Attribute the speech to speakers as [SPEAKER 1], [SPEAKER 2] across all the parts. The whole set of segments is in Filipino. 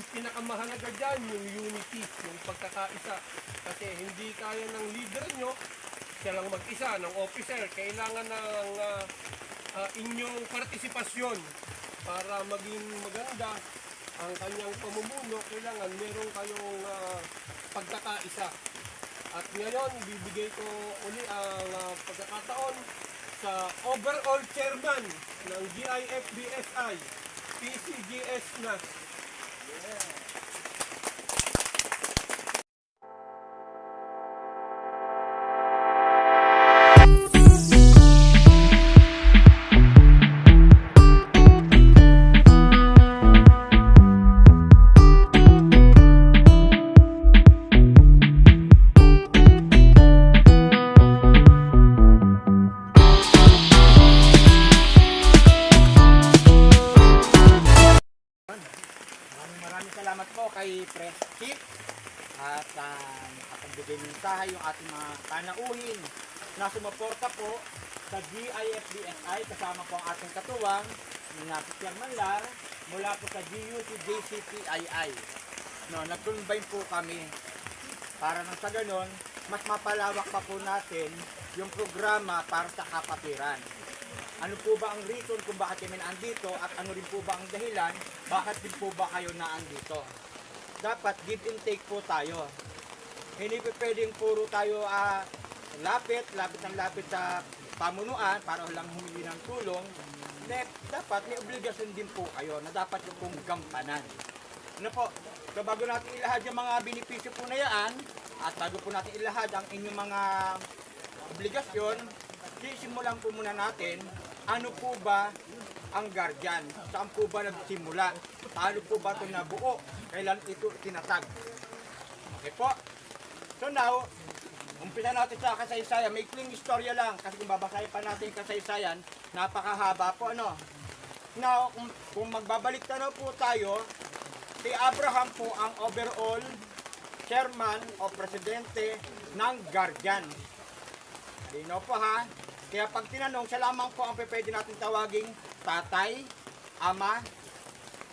[SPEAKER 1] pinakamahalaga dyan yung unity, yung pagkakaisa. Kasi hindi kaya ng leader nyo, siya lang mag-isa, ng officer. Kailangan ng ah, ah, inyong partisipasyon para maging maganda ang kanyang pamumuno. Kailangan meron kayong ah, pagkakaisa. At ngayon, bibigay ko uli ang ah, pagkakataon sa overall chairman ng GIFBSI, PCGS na.
[SPEAKER 2] Yeah. GIFDSI kasama po ang ating katuwang na si Chairman Lar mula po sa GUC JCPII. No, nag-combine po kami para nang sa ganon, mas mapalawak pa po natin yung programa para sa kapatiran. Ano po ba ang reason kung bakit kami naandito at ano rin po ba ang dahilan bakit din po ba kayo naandito? Dapat give and take po tayo. Hindi pwedeng puro tayo ah, lapit, lapit ng lapit sa pamunuan para lang humingi ng tulong. Hindi, dapat may obligasyon din po kayo na dapat yung pong gampanan. Ano po, so bago natin ilahad yung mga benepisyo po na yan, at bago po natin ilahad ang inyong mga obligasyon, sisimulan po muna natin ano po ba ang guardian? Saan po ba nagsimula? Paano po ba ito nabuo? Kailan ito tinatag? Okay po. So now, umpisa natin sa kasaysayan. May kling istorya lang kasi kung babasahin pa natin kasaysayan, napakahaba po ano. Now, kung, kung magbabalik na po tayo, si Abraham po ang overall chairman o presidente ng Guardian. Lino po ha. Kaya pag tinanong, siya lamang po ang pwede natin tawaging tatay, ama,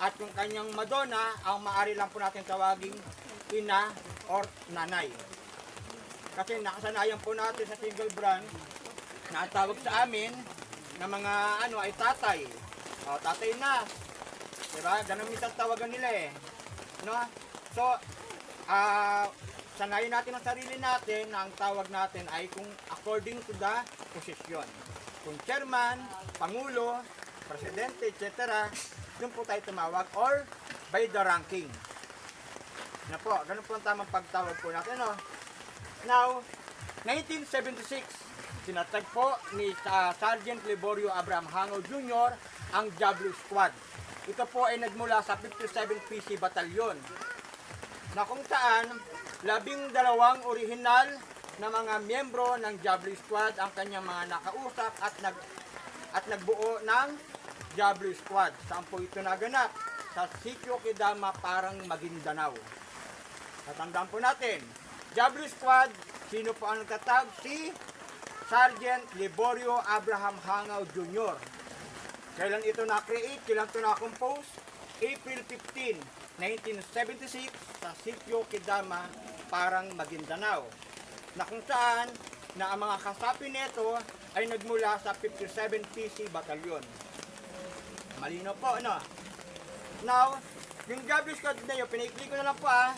[SPEAKER 2] at yung kanyang Madonna, ang maaari lang po natin tawaging ina or nanay. Kasi nakasanayan po natin sa single brand na tawag sa amin na mga ano ay tatay. O, tatay na. Diba? Ganun minsan tawagan nila eh. No? So, ah sanayin natin ang sarili natin na ang tawag natin ay kung according to the position. Kung chairman, pangulo, presidente, etc. Yun po tayo tumawag or by the ranking. Na po, ganun po ang tamang pagtawag po natin. No? Now, 1976, sinatag po ni ah, Sergeant Liborio Abraham Hango Jr. ang W Squad. Ito po ay nagmula sa 57 PC Batalyon na kung saan labing dalawang orihinal na mga miyembro ng Jabri Squad ang kanyang mga nakausap at nag at nagbuo ng Jabri Squad. Saan po ito naganap? Sa Sitio Kidama, parang Maguindanao. Tatandaan po natin, Jabri Squad, sino po ang nagtatag? Si Sergeant Liborio Abraham Hangaw Jr. Kailan ito na-create? Kailan ito na-compose? April 15, 1976 sa Sitio Kidama, parang Maguindanao. Na kung saan na ang mga kasapi nito ay nagmula sa 57 PC Batalyon. Malino po, ano? Now, yung W Squad na yun, pinaikli ko na lang po ah.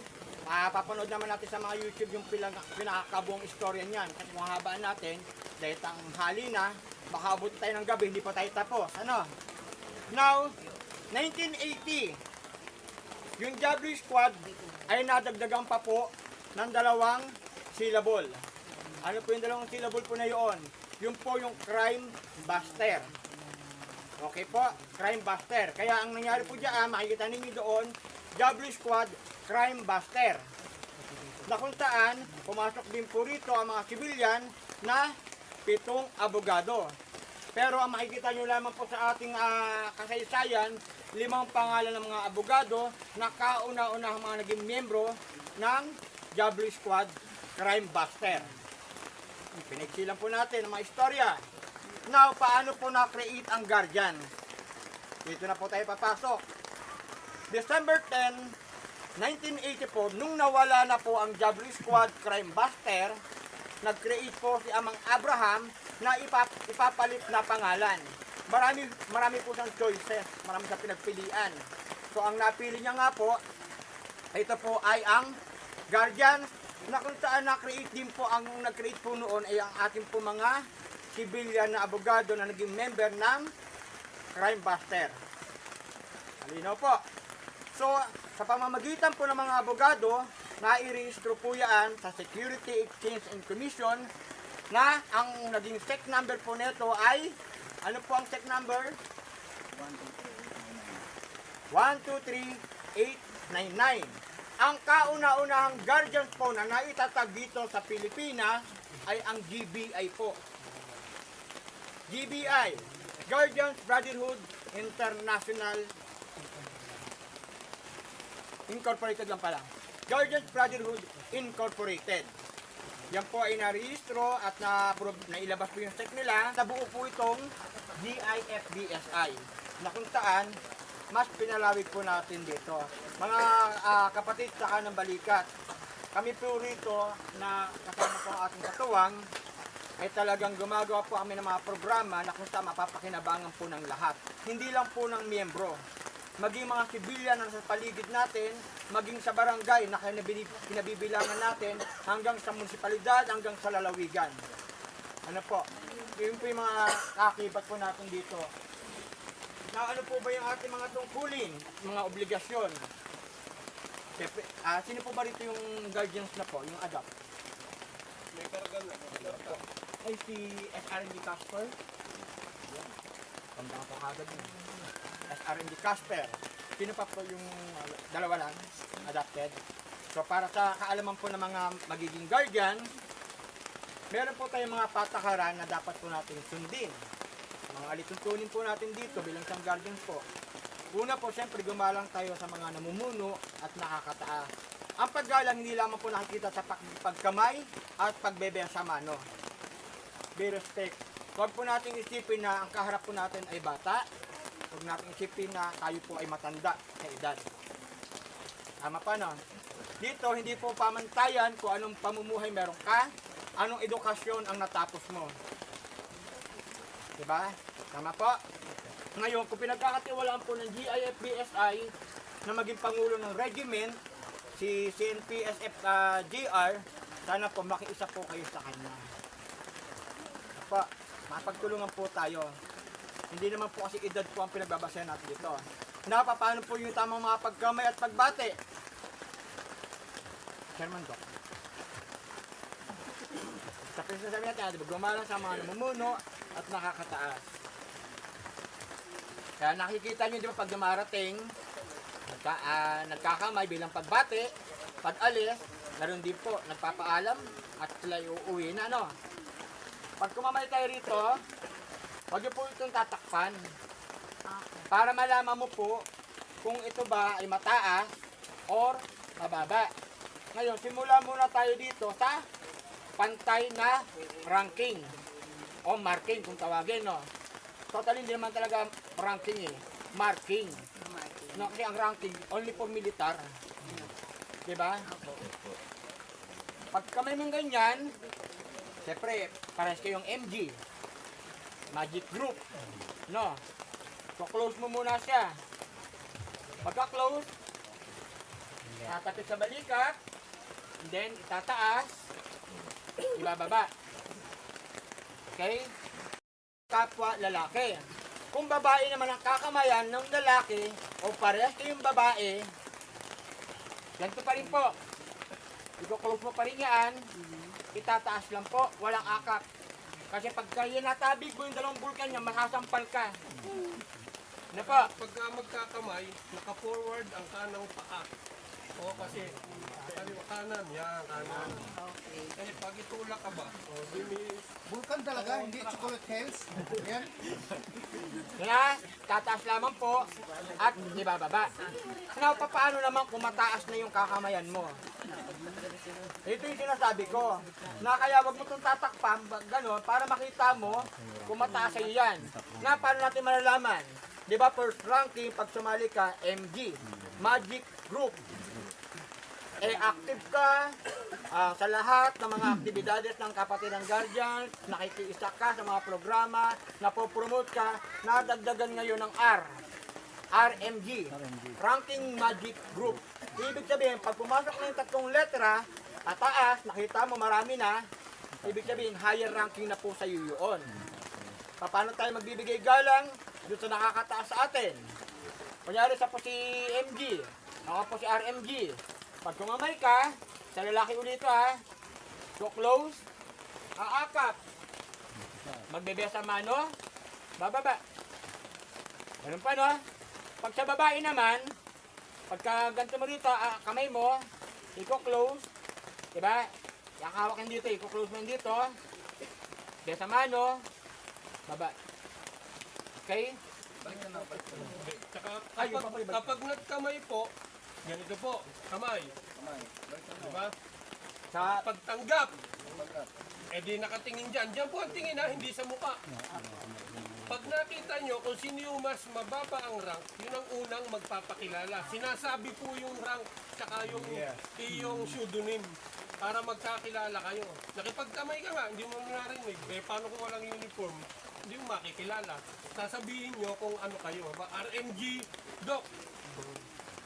[SPEAKER 2] Ah, papanood naman natin sa mga YouTube yung pilang, pinakakabuong istorya niyan. Kasi kung habaan natin, dahil ang hali na, baka abot tayo ng gabi, hindi pa tayo tapos. Ano? Now, 1980, yung W Squad ay nadagdagan pa po ng dalawang syllable. Ano po yung dalawang syllable po na yun? Yung po yung crime buster. Okay po, crime buster. Kaya ang nangyari po dyan, makikita ninyo doon, W Squad Crime Buster. Na kung saan, pumasok din po rito ang mga sibilyan na pitong abogado. Pero ang makikita nyo lamang po sa ating ah, kasaysayan, limang pangalan ng mga abogado na kauna-una mga naging miyembro ng W Squad Crime Buster. Pinaksilan po natin ang mga istorya. Now, paano po na-create ang Guardian? Dito na po tayo papasok. December 10, 1984, nung nawala na po ang Jabri Squad Crime Buster, nag-create po si Amang Abraham na ipap- ipapalit na pangalan. Marami, marami po siyang choices, marami siyang pinagpilian. So ang napili niya nga po, ito po ay ang Guardian na kung saan na-create din po ang nag-create po noon ay ang ating po mga civilian na abogado na naging member ng Crime Buster. Malinaw po. So, sa pamamagitan po ng mga abogado, nai-rehistro po yan sa Security Exchange and Commission na ang naging SEC number po nito ay, ano po ang SEC number? 123899. Ang kauna-unahang guardians po na naitatag dito sa Pilipinas ay ang GBI po. GBI, Guardians Brotherhood International Incorporated lang pala. Guardians Brotherhood Incorporated. Yan po ay narehistro at na, nailabas po yung step nila. Nabuo po itong GIFBSI na kung saan mas pinalawig po natin dito. Mga ah, kapatid sa kanang balikat, kami po rito na kasama po ang ating katuwang ay talagang gumagawa po kami ng mga programa na kung saan mapapakinabangan po ng lahat. Hindi lang po ng miyembro. Maging mga sibilyan na nasa paligid natin, maging sa barangay na kinabibilangan natin, hanggang sa munisipalidad, hanggang sa lalawigan. Ano po? Yun po yung mga kakibat po natin dito. Na ano po ba yung ating mga tungkulin, mga obligasyon? Siyempre, ah, sino po ba rito yung guardians na po, yung adopt?
[SPEAKER 1] May kargan na.
[SPEAKER 2] ay si SRND Casper. Tanda ko kagad yun. SRND Casper. Sino pa po yung uh, dalawa lang adapted? So para sa kaalaman po ng mga magiging guardian, meron po tayong mga patakaran na dapat po natin sundin. Mga alituntunin po natin dito bilang isang guardian po. Una po, siyempre gumalang tayo sa mga namumuno at nakakataas. Ang paggalang hindi lamang po nakikita sa pag- pagkamay at pagbebe sa mano be respect. Huwag po natin isipin na ang kaharap po natin ay bata. Huwag natin isipin na tayo po ay matanda sa edad. Tama pa no? Dito, hindi po pamantayan kung anong pamumuhay meron ka, anong edukasyon ang natapos mo. Diba? Tama po? Ngayon, kung pinagkakatiwalaan po ng GIFBSI na maging pangulo ng regiment, si CNPSF ah, JR, sana po makiisa po kayo sa kanya po, mapagtulungan po tayo. Hindi naman po kasi edad po ang pinagbabasehan natin dito. Napapaano po yung tamang mga pagkamay at pagbate? Chairman Doc. Sa pinagsasabi natin, di ba, gumalang sa mga namumuno at nakakataas. Kaya nakikita nyo, di ba, pag dumarating, nagka, ah, nagkakamay bilang pagbate, pag alis, naroon din po, nagpapaalam at sila uuwi na, ano, pag kumamay tayo rito, huwag niyo po itong tatakpan. Para malaman mo po kung ito ba ay mataas or mababa. Ngayon, simula muna tayo dito sa pantay na ranking o marking kung tawagin, no? Totally hindi naman talaga ranking eh. Marking. No, kasi ang ranking only for militar. Diba? Pag kami mong ganyan, Siyempre, parehas kayong MG. Magic Group. No? So, close mo muna siya. Pagka-close, tatapit sa balikat, and then itataas, ibababa. Okay? Kapwa lalaki. Kung babae naman ang kakamayan ng lalaki, o parehas kayong babae, ganito pa rin po. Iko-close mo pa rin yan, itataas lang po, walang akak. Kasi pag kayo natabig mo yung dalawang bulkan niya, masasampal ka. Ano po?
[SPEAKER 1] Pagka magkakamay, naka-forward ang kanang paa. O kasi, kaliwa kanan, yan, kanan.
[SPEAKER 3] Okay.
[SPEAKER 1] Kasi pag itulak ka ba, o bimis,
[SPEAKER 4] Vulkan talaga, hindi chocolate hills. Yan.
[SPEAKER 2] Kaya, tataas lamang po at ibababa. Now, paano naman kung mataas na yung kakamayan mo? Ito yung sinasabi ko. Na kaya wag mo itong tatakpan, ba- ganon, para makita mo kung mataas sa'yo yan. Na, paano natin malalaman? Di ba, first ranking, pag sumali ka, MG. Magic Group. Eh, active ka ah, sa lahat ng mga aktibidades ng kapatid ng Guardian, nakikiisa ka sa mga programa, napopromote ka, nadagdagan ngayon ng R. RMG, Ranking Magic Group. Ibig sabihin, pag pumasok na yung tatlong letra, tataas, nakita mo marami na, ibig sabihin, higher ranking na po sa iyo yun. Paano tayo magbibigay galang doon sa nakakataas sa atin? Kunyari sa po si MG, ako po si RMG. Pag tumamay ka, sa lalaki ulit ha, so close, aakap. Magbebe sa mano, bababa. Ganun pa no? Pag sa babae naman, pagka ganito mo dito, ah, kamay mo, iko-close, diba? Yakawak yan dito, iko-close mo dito. Be sa mano, baba. Okay?
[SPEAKER 1] Tsaka
[SPEAKER 2] Ay, yung
[SPEAKER 1] kapag,
[SPEAKER 2] papalibad.
[SPEAKER 1] kapag nagkamay po, ganito po, kamay. Diba?
[SPEAKER 2] Sa
[SPEAKER 1] Pagtanggap, eh di nakatingin dyan. Dyan po ang tingin ha, hindi sa mukha. Pag nakita nyo kung sino yung mas mababa ang rank, yun ang unang magpapakilala. Sinasabi po yung rank, tsaka yung, yung pseudonym para magkakilala kayo. Nakipagkamay ka nga, hindi mo narinig. Eh, paano kung walang uniform? Hindi mo makikilala. Sasabihin nyo kung ano kayo. Ba, RMG Doc.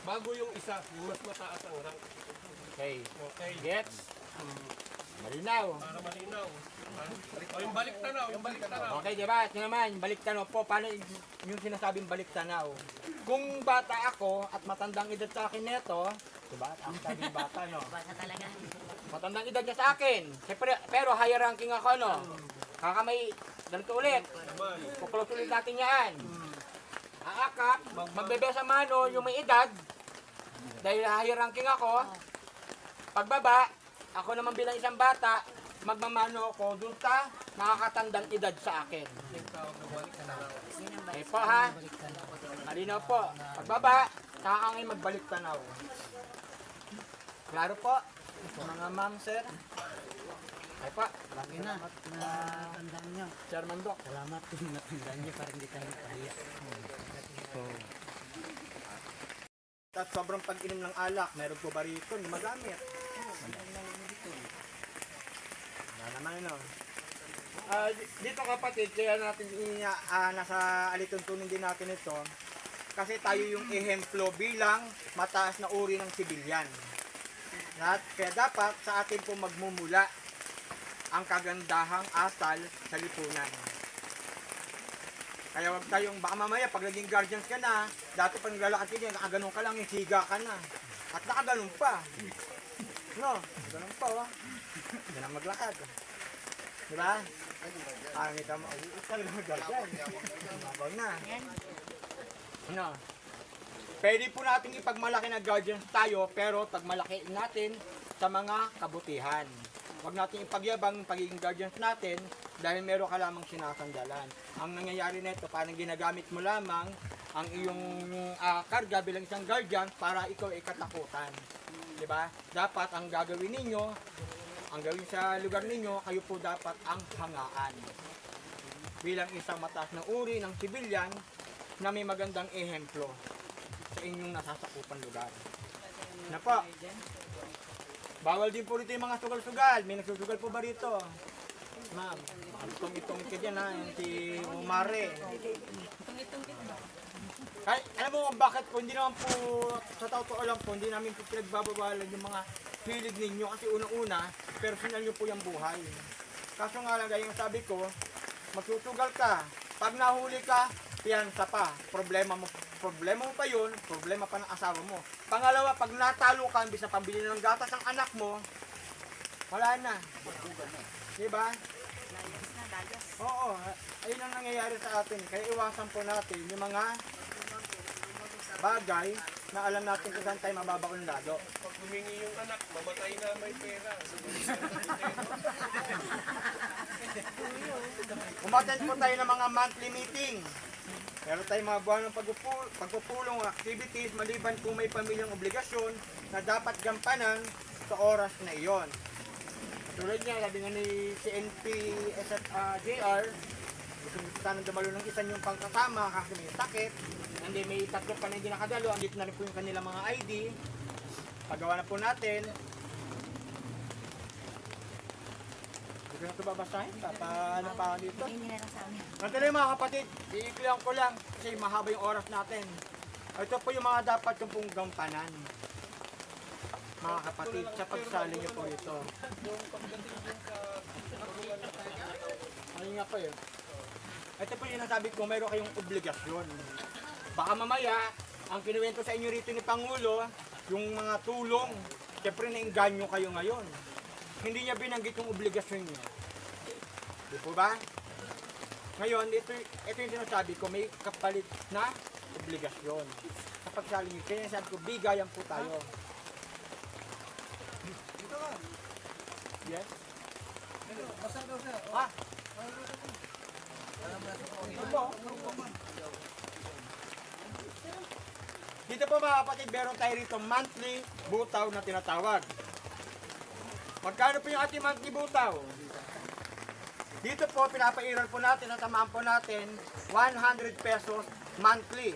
[SPEAKER 1] Bago yung isa, yung mas mataas ang rank.
[SPEAKER 2] Okay.
[SPEAKER 1] Okay.
[SPEAKER 2] Gets? Malinaw.
[SPEAKER 1] Para malinaw. O yung balik tanaw, yung balik tanaw.
[SPEAKER 2] Okay, di ba? Ito naman, balik tanaw po. Paano yung sinasabing balik tanaw? Kung bata ako at matandang edad sa akin neto, di ba? Ang sabing bata, no?
[SPEAKER 3] Bata talaga.
[SPEAKER 2] Matandang edad niya sa akin. Siyempre, pero higher ranking ako, no? Kakamay, ganito ulit. Kukulot ulit natin yan. Aakap, magbebe sa mano yung may edad. Dahil higher ranking ako. Pagbaba, ako naman bilang isang bata, magmamano ako dun sa nakakatandang edad sa akin. Okay po ha. Malinaw po. Pagbaba, nakakangay magbalik tanaw. Klaro po. Mga ma'am, sir. Okay po.
[SPEAKER 4] Lagi na. Natandaan niyo.
[SPEAKER 2] Sir Mandok.
[SPEAKER 4] Salamat natandaan niyo para hindi tayo pahiya.
[SPEAKER 2] At sobrang pag-inom ng alak, meron po ba rito? Gumagamit. Wala naman no. Ah, di- dito kapatid, kaya natin inya, ah, nasa alituntunin din natin ito. Kasi tayo yung ehemplo bilang mataas na uri ng sibilyan. At kaya dapat sa atin po magmumula ang kagandahang asal sa lipunan. Kaya wag tayong, baka mamaya pag naging guardians ka na, dati pag naglalakad ka dyan, nakaganon ka lang, siga ka na. At nakaganon pa. No, ganun pa oh. Yan ang maglakad. Di ba? Ah, kita mo, ay, ikaw talaga mag-guardian. Mabaw na. No. Pwede po natin ipagmalaki na guardians tayo, pero pagmalaki natin sa mga kabutihan. Huwag natin ipagyabang pagiging guardians natin dahil meron ka lamang sinasandalan. Ang nangyayari nito, parang ginagamit mo lamang ang iyong ah, karga bilang isang guardian para ikaw ay katakutan. 'Di ba? Dapat ang gagawin ninyo, ang gawin sa lugar ninyo, kayo po dapat ang hangaan. Bilang isang mataas na uri ng sibilyan na may magandang ehemplo sa inyong nasasakupan lugar. Na po, bawal din po rito yung mga sugal-sugal. May nagsusugal po ba rito? Ma'am, itong-itong ka dyan ha, yung si Umare. Kaya, alam mo kung bakit po, hindi naman po, sa totoo lang po, hindi namin po pinagbabawalan yung mga hilig ninyo kasi unang-una, personal nyo po yung buhay. Kaso nga lang, gaya sabi ko, magsusugal ka, pag nahuli ka, piyansa pa, problema mo, problema mo pa yun, problema pa ng asawa mo. Pangalawa, pag natalo ka, imbis na pambili ng gatas ang anak mo, wala na. Diba? Oo, ayun ang nangyayari sa atin. Kaya iwasan po natin yung mga bagay na alam natin kung saan tayo mababakunlado.
[SPEAKER 1] Pag humingi yung anak, mamatay na may pera.
[SPEAKER 2] Umattend po tayo ng mga monthly meeting. Meron tayong mga buwan ng pagpupul- pagpupulong activities maliban kung may pamilyang obligasyon na dapat gampanan sa oras na iyon. Tulad niya, sabi nga ni CNP SF, ah, JR, gusto sana dumalo ng isa yung pangkasama kasi may sakit, hindi may tatlo pa na hindi nakadalo, andito na rin po yung kanilang mga ID. Pagawa na po natin. Ko na ito babasahin. Paano pa ako dito?
[SPEAKER 3] Hindi na lang sa amin.
[SPEAKER 2] Ganito mga kapatid, iiklihan ko lang kasi mahaba yung oras natin. Ito po yung mga dapat yung pong gampanan. Mga kapatid, sa pagsali niyo po ito. Ano nga po yun? Ito po yung nasabi ko, mayroon kayong obligasyon. Baka mamaya, ang kinuwento sa inyo rito ni Pangulo, yung mga tulong, siyempre nainganyo kayo ngayon. Hindi niya binanggit yung obligasyon niyo. Di po ba? Ngayon, ito, ito yung sinasabi ko, may kapalit na obligasyon. Kapag sali niyo, kaya sabi ko, bigayan po tayo. Yes? Ah? Ito po. Dito po mga kapatid, meron tayo rito monthly butaw na tinatawag. Magkano po yung ating monthly butaw? Dito po, pinapairal po natin, natamaan po natin, 100 pesos monthly.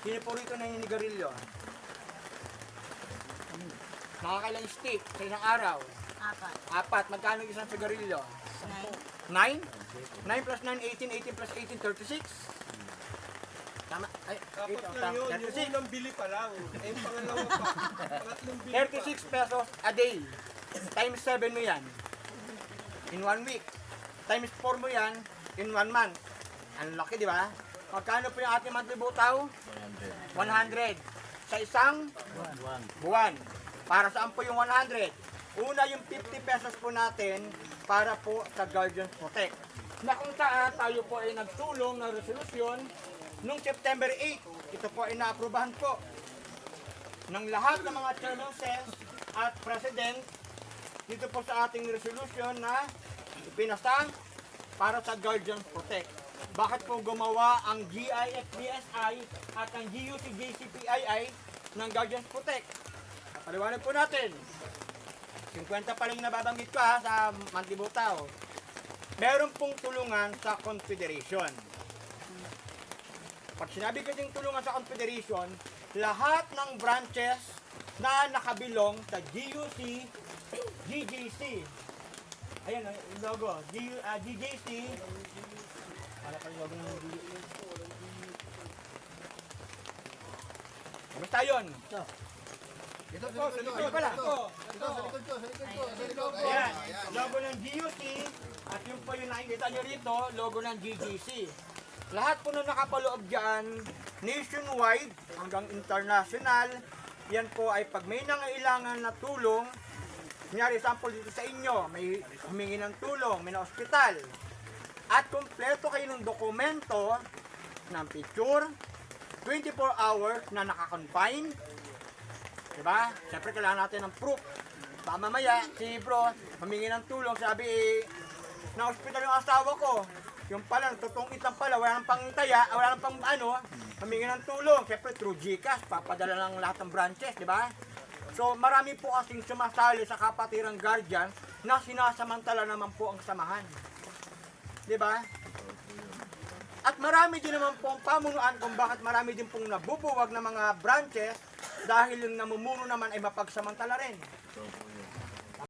[SPEAKER 2] Hindi po rito na yung nigarilyo. Makakailang stick sa isang araw.
[SPEAKER 3] Apat.
[SPEAKER 2] Apat. Magkano yung isang sigarilyo?
[SPEAKER 3] Nine.
[SPEAKER 2] 9? 9 plus 9, 18. 18 plus 18, 36. Tama. Ay,
[SPEAKER 1] Dapat
[SPEAKER 2] ito,
[SPEAKER 1] lang
[SPEAKER 2] tama.
[SPEAKER 1] yun, yung
[SPEAKER 2] 36.
[SPEAKER 1] unang bili pa lang. Eh, yung pangalawa pa. Pangatlong bili pa.
[SPEAKER 2] 36 pesos a day. Times 7 mo yan. In one week. Times 4 mo yan in one month. Ang laki, di ba? Magkano po yung ating monthly butaw? 100. 100. Sa isang buwan. Para saan po yung 100? Una yung 50 pesos po natin para po sa Guardians Protect. Na kung saan tayo po ay nagtulong ng resolusyon noong September 8. Ito po ay naaprubahan po ng lahat ng mga chairman at president dito po sa ating resolution na ipinasa para sa Guardians Protect. Bakit po gumawa ang GIFBSI at ang GUCJCPII ng Guardians Protect? Paliwanag po natin. 50 pa lang nababanggit ko ha sa Mantibutaw. Meron pong tulungan sa Confederation. Pag sinabi kasing tulungan sa Confederation, lahat ng branches na nakabilong sa GUC, GJC. Ayan ang logo, G, ah, GJC. Para pa yung logo ng GJC. Basta yun.
[SPEAKER 1] Ito po, sa
[SPEAKER 2] Ito
[SPEAKER 1] likod.
[SPEAKER 2] pala.
[SPEAKER 1] Ito.
[SPEAKER 5] Ito, sa likod ko, sa likod ko, sa likod ko.
[SPEAKER 2] Ayan, logo ng GUC at yung po yung nakikita nyo rito, logo ng GGC. Lahat po na nakapaloob dyan, nationwide hanggang international, yan po ay pag may nangailangan na tulong, kunyari sample dito sa inyo, may humingi ng tulong, may na-hospital, at kumpleto kayo ng dokumento ng picture, 24 hours na nakakonfine, Diba? Siyempre kailangan natin ng proof. Baka mamaya, si bro, humingi ng tulong, sabi eh, na-hospital yung asawa ko. Yung pala, totoong itang pala, wala nang pang taya, wala nang pang ano, humingi ng tulong. Siyempre through GCash, papadala ng lahat ng branches, di ba? So marami po kasing sumasali sa kapatirang guardian na sinasamantala naman po ang samahan. Di ba? At marami din naman pong pamunuan kung bakit marami din pong nabubuwag ng mga branches dahil yung namumuno naman ay mapagsamantala rin.